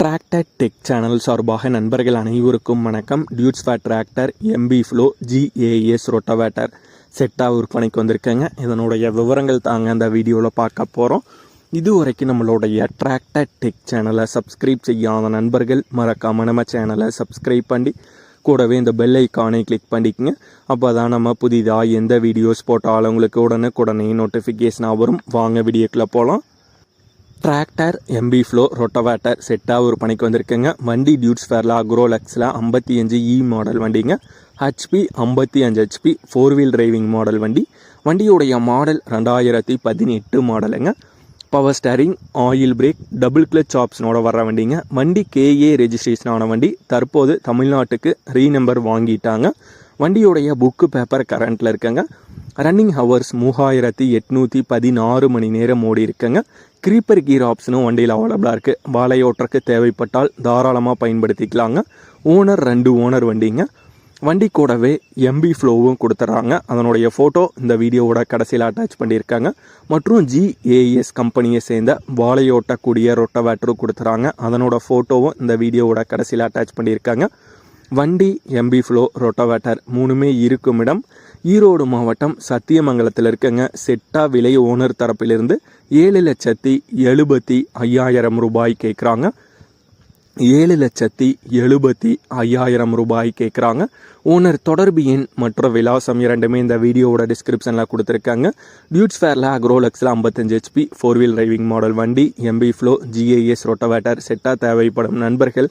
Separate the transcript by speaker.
Speaker 1: Tractor tech channel சார்பாக நண்பர்கள் அனைவருக்கும் வணக்கம். Dudes fair tractor MB plough GAS rotavator செட்டாக விற்பனைக்கு வந்திருக்கேங்க. இதனுடைய விவரங்கள் தாங்க அந்த வீடியோவில் பார்க்க போகிறோம் இது வரைக்கும் நம்மளுடைய டிராக்டர் டெக் சேனலை சப்ஸ்கிரைப் செய்யாத நண்பர்கள் மறக்காம நம்ம சேனலை சப்ஸ்கிரைப் பண்ணி கூடவே இந்த பெல் ஐக்கானை கிளிக் பண்ணிக்கோங்க. அப்போ தான் நம்ம புதிதாக எந்த வீடியோஸ் போட்டாலும் உங்களுக்கு உடனே நோட்டிஃபிகேஷனாக வரும். வாங்க வீடியோக்குள்ளே போகலாம் டிராக்டர் எம்பி ஃப்ளோ ரொட்டவேட்டர் செட்டாக ஒரு பணிக்கு வந்திருக்குங்க. வண்டி டியூட்ஸ் ஃபேரில் அக்ரோலக்ஸில் ஐம்பத்தி அஞ்சு e இ மாடல் வண்டிங்க. ஹெச்பி ஐம்பத்தி அஞ்சு HP four wheel driving model வண்டி. வண்டியுடைய மாடல் ரெண்டாயிரத்தி பதினெட்டு மாடலுங்க power steering oil brake double clutch ஆப்ஷனோட வர்ற வண்டிங்க. வண்டி கேஏ ரெஜிஸ்ட்ரேஷன் ஆன வண்டி. தற்போது தமிழ்நாட்டுக்கு ரீநம்பர் வாங்கிட்டாங்க. வண்டியுடைய புக்கு பேப்பர் கரண்ட்டில் இருக்குங்க. ரன்னிங் ஹவர்ஸ் மூவாயிரத்தி எட்நூற்றி பதினாறு மணி நேரம் ஓடி இருக்குங்க. க்ரீப்பர் கீர் ஆப்ஷனும் வண்டியில் அவைலபிளாக இருக்குது வாழையோட்டருக்கு தேவைப்பட்டால் தாராளமாக பயன்படுத்திக்கலாங்க. ஓனர் ரெண்டு ஓனர் வண்டிங்க. வண்டி கூடவே எம்பி ஃப்ளோவும் கொடுத்துட்றாங்க அதனுடைய ஃபோட்டோ இந்த வீடியோவோட கடைசியில் அட்டாச் பண்ணியிருக்காங்க. மற்றும் ஜிஏஎஸ் கம்பெனியை சேர்ந்த வாழையோட்டக்கூடிய ரொட்டவேட்டரும் கொடுத்துறாங்க. அதனோட ஃபோட்டோவும் இந்த வீடியோவோட கடைசியில் அட்டாச் பண்ணியிருக்காங்க. வண்டி எம்பி ஃப்ளோ ரொட்டோவேட்டர் மூணுமே இருக்கும் இடம் ஈரோடு மாவட்டம் சத்தியமங்கலத்தில் இருக்கங்க செட்டா விலை ஓனர் தரப்பிலிருந்து ஏழு லட்சத்தி எழுபத்தி ஐயாயிரம் ரூபாய் கேட்குறாங்க. ஏழு லட்சத்தி எழுபத்தி ஐயாயிரம் ரூபாய் கேட்குறாங்க. ஓனர் தொடர்பு எண் மற்ற விலாசம் இரண்டுமே இந்த வீடியோவோட டிஸ்கிரிப்ஷனில் கொடுத்துருக்காங்க. டியூட்ஸ் ஃபேரில் அக்ரோலக்ஸில் ஐம்பத்தஞ்சு HP four wheel driving model வண்டி எம்பி ஃப்ளோ ஜிஏஎஸ் ரொட்டவேட்டர் செட்டாக தேவைப்படும் நண்பர்கள்.